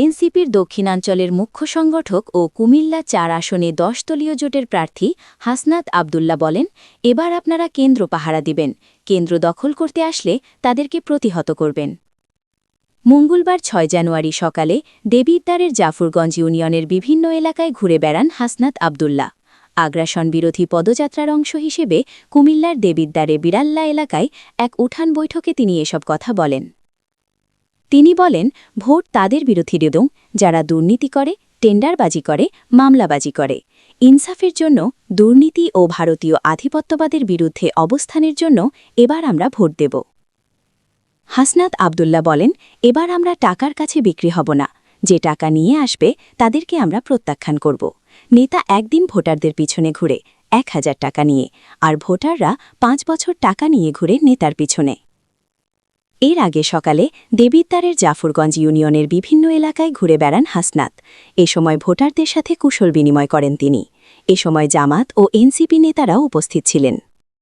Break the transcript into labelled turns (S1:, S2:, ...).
S1: এনসিপির দক্ষিণাঞ্চলের মুখ্য সংগঠক ও কুমিল্লা চার আসনে দশ দলীয় জোটের প্রার্থী হাসনাত আবদুল্লা বলেন, এবার আপনারা কেন্দ্র পাহারা দিবেন। কেন্দ্র দখল করতে আসলে তাদেরকে প্রতিহত করবেন। মঙ্গলবার ছয় জানুয়ারি সকালে দেবিদ্বারের জাফরগঞ্জ ইউনিয়নের বিভিন্ন এলাকায় ঘুরে বেড়ান হাসনাত আবদুল্লা আগ্রাসন বিরোধী পদযাত্রার অংশ হিসেবে কুমিল্লার দেবিদ্বারে বিড়াল্লা এলাকায় এক উঠান বৈঠকে তিনি এসব কথা বলেন। তিনি বলেন, ভোট তাদের বিরোধী দেদং যারা দুর্নীতি করে, টেন্ডারবাজি করে, মামলাবাজি করে। ইনসাফের জন্য দুর্নীতি ও ভারতীয় আধিপত্যবাদের বিরুদ্ধে অবস্থানের জন্য এবার আমরা ভোট দেব। হাসনাত আবদুল্লা বলেন, এবার আমরা টাকার কাছে বিক্রি হব না। যে টাকা নিয়ে আসবে, তাদেরকে আমরা প্রত্যাখ্যান করব। নেতা একদিন ভোটারদের পিছনে ঘুরে, এক হাজার টাকা নিয়ে, আর ভোটাররা পাঁচ বছর টাকা নিয়ে ঘুরে নেতার পিছনে। এর আগে সকালে দেবিদ্বারের জাফরগঞ্জ ইউনিয়নের বিভিন্ন এলাকায় ঘুরে বেড়ান হাসনাত। এ সময় ভোটারদের সাথে কুশল বিনিময় করেন তিনি। এ সময় জামাত ও এনসিপি নেতারাও উপস্থিত ছিলেন।